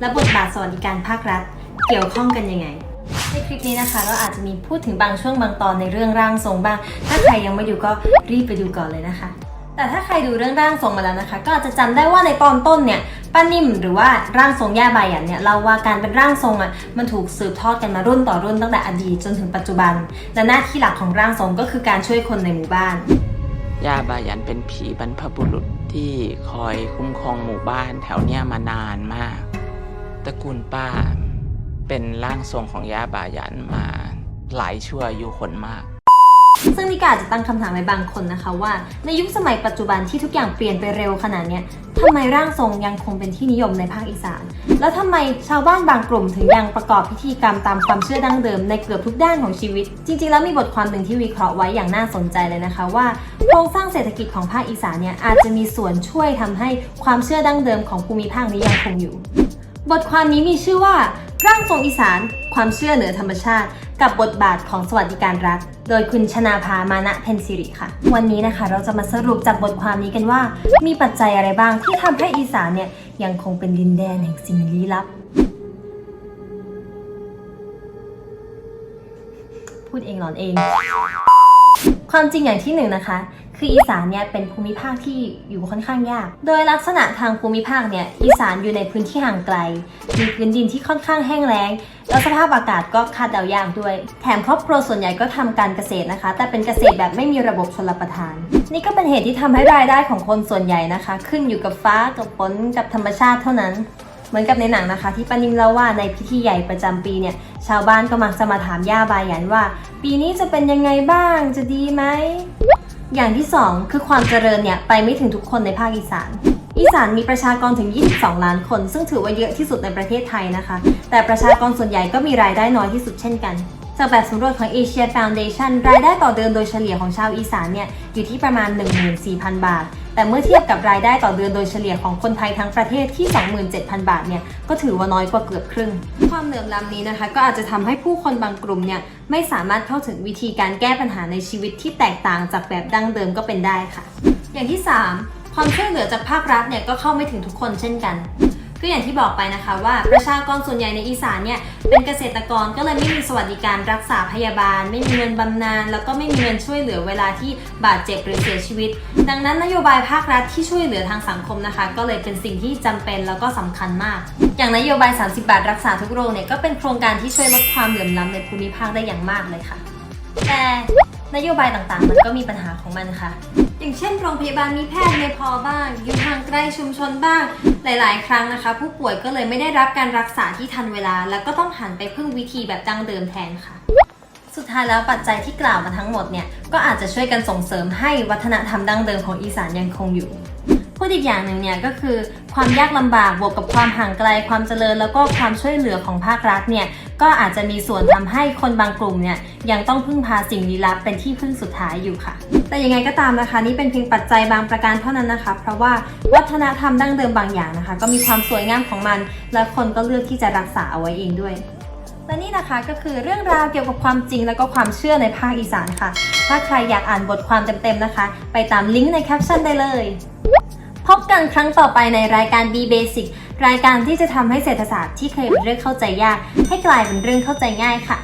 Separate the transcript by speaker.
Speaker 1: และบทบาทสวัสดิการภาครัฐ เกี่ยวข้องกันยังไง ในคลิปนี้นะคะ เราอาจจะมีพูดถึงบางช่วงบางตอนในเรื่องร่างทรงบ้าง ถ้าใครยังไม่ดูก็รีบไปดูก่อนเลยนะคะ แต่ถ้าใครดูเรื่องร่างทรงมาแล้วนะคะ ก็อาจจะจำได้ว่าในตอนต้นเนี่ยป้านิ่มหรือว่าร่างทรงย่าบายันเนี่ยเราว่าการเป็นร่างทรงอะมันถูกสืบทอดกันมารุ่นต่อรุ่นตั้งแต่อดีตจนถึงปัจจุบัน และหน้าที่หลักของร่างทรงก็คือการช่วยคนในหมู่บ้าน
Speaker 2: ย่าบายันเป็นผีบรรพบุรุษที่คอยคุ้มครองหมู่บ้านแถวเนี้ยมานานมาก ตระกูลป้าเป็นร่างทรงของย่าบายันมาหลายชั่วอายุคนมาก
Speaker 1: ซึ่งนี่ก็อาจะตั้งคำถามในบางคนนะคะว่า ในยุคสมัยปัจจุบันที่ทุกอย่างเปลี่ยนไปเร็วขนาดนี้ทำไมร่างทรงยังคงเป็นที่นิยมในภาคอีสาน แล้วทำไมชาวบ้านบางกลุ่มถึงยังประกอบพิธีกรรมตามความเชื่อดั้งเดิมในเกือบทุกด้านของชีวิต จริง ๆ แล้วมีบทความหนึ่งที่วิเคราะห์ไว้อย่างน่าสนใจเลยนะคะว่าโครงสร้างเศรษฐกิจของภาคอีสานเนี่ยอาจจะมีส่วนช่วยทำให้ความเชื่อดั้งเดิมของภูมิภาคนี้ยังคงอยู่ บทความนี้มีชื่อว่าร่างทรงอีสาน ความเชื่อเหนือธรรมชาติ กับบทบาทของสวัสดิการรัฐ โดยคุณชนาภามานะเพนซิริค่ะ วันนี้นะคะเราจะมาสรุปจากบทความนี้กันว่า มีปัจจัยอะไรบ้างที่ทำให้อีสานเนี่ยยังคงเป็นดินแดนแห่งสิ่งลี้ลับ พูดเองหลอนเอง ความจริงอย่างที่หนึ่งนะคะ คืออีสานเนี่ยเป็นภูมิภาคที่อยู่ค่อนข้างยาก โดยลักษณะทางภูมิภาคเนี่ยอีสานอยู่ในพื้นที่ห่างไกล มีพื้นดินที่ค่อนข้างแห้งแล้ง แล้วสภาพอากาศก็คาดเดายากด้วย แถมครอบครัวส่วนใหญ่ก็ทำการเกษตรนะคะ แต่เป็นเกษตรแบบไม่มีระบบชลประทาน นี่ก็เป็นเหตุที่ทำให้รายได้ของคนส่วนใหญ่นะคะ ขึ้นอยู่กับฟ้ากับฝนกับธรรมชาติเท่านั้น เหมือนกับในหนังนะคะ ที่ปานิมเล่าว่าในพิธีใหญ่ประจำปีเนี่ยชาวบ้านก็มักจะมาถามย่าบายันว่า ปีนี้จะเป็นยังไงบ้างจะดีไหมอย่างที่ 2 คือความเจริญเนี่ยไปไม่ถึงทุกคนในภาคอีสานอีสานมีประชากรถึง 22 ล้านคน ซึ่งถือว่าเยอะที่สุดในประเทศไทยนะคะ แต่ประชากรส่วนใหญ่ก็มีรายได้น้อยที่สุดเช่นกัน จากแบบสำรวจของ Asia Foundation รายได้ต่อเดือนโดยเฉลี่ยของชาวอีสานเนี่ยอยู่ที่ประมาณ 14,000 บาท แต่เมื่อเทียบกับรายได้ต่อเดือนโดยเฉลี่ยของคนไทยทั้งประเทศที่ 27,000 บาทเนี่ยก็ถือว่าน้อยกว่าเกือบครึ่ง ความเหลื่อมล้ำนี้นะคะ ก็อาจจะทำให้ผู้คนบางกลุ่มเนี่ยไม่สามารถเข้าถึงวิธีการแก้ปัญหาในชีวิตที่แตกต่างจากแบบดั้งเดิมก็เป็นได้ค่ะ อย่างที่ 3 ความช่วยเหลือจากภาครัฐเนี่ยก็เข้าไม่ถึงทุกคนเช่นกัน ก็อย่างที่บอกไปนะคะว่าประชากรส่วนใหญ่ในอีสานเนี่ยเป็นเกษตรกรก็เลยไม่มีสวัสดิการรักษาพยาบาล ไม่มีเงินบำนาญแล้วก็ไม่มีเงินช่วยเหลือเวลาที่บาดเจ็บหรือเสียชีวิต ดังนั้นนโยบายภาครัฐที่ช่วยเหลือทางสังคมนะคะ ก็เลยเป็นสิ่งที่จำเป็นแล้วก็สำคัญมาก อย่างนโยบาย 30 บาทรักษาทุกโรคเนี่ยก็เป็นโครงการที่ช่วยลดความเหลื่อมล้ำในภูมิภาคได้อย่างมากเลยค่ะ แต่นโยบายต่างๆ มันก็มีปัญหาของมันค่ะ อย่างเช่นโรงพยาบาลมีแพทย์ไม่พอบ้าง อยู่ห่างไกลชุมชนบ้าง หลายๆ ครั้งนะคะ ผู้ป่วยก็เลยไม่ได้รับการรักษาที่ทันเวลา แล้วก็ต้องหันไปพึ่งวิธีแบบดั้งเดิมแทนค่ะ สุดท้ายแล้วปัจจัยที่กล่าวมาทั้งหมดเนี่ยก็อาจจะช่วยกันส่งเสริมให้วัฒนธรรมดั้งเดิมของอีสานยังคงอยู่ พูดอีกอย่างหนึ่งเนี่ยก็คือความยากลำบากบวกกับความห่างไกลความเจริญ แล้วก็ความช่วยเหลือของภาครัฐเนี่ยก็อาจจะมีส่วนทำให้คนบางกลุ่มเนี่ยยังต้องพึ่งพาสิ่งลี้ลับเป็นที่พึ่งสุดท้ายอยู่ค่ะ แต่ยังไงก็ตามนะคะ นี่เป็นเพียงปัจจัยบางประการเท่านั้นนะคะ เพราะว่าวัฒนธรรมดั้งเดิมบางอย่างนะคะ ก็มีความสวยงามของมัน และคนก็เลือกที่จะรักษาเอาไว้เองด้วยและนี่นะคะก็คือเรื่องราวเกี่ยวกับความจริงและก็ความเชื่อในภาคอีสานค่ะ ถ้าใครอยากอ่านบทความเต็มๆนะคะ ไปตามลิงก์ในแคปชั่นได้เลย พบกันครั้งต่อไปในรายการ B Basic รายการที่จะทำให้เศรษฐศาสตร์ที่เคยเป็นเรื่องเข้าใจยาก ให้กลายเป็นเรื่องเข้าใจง่ายค่ะ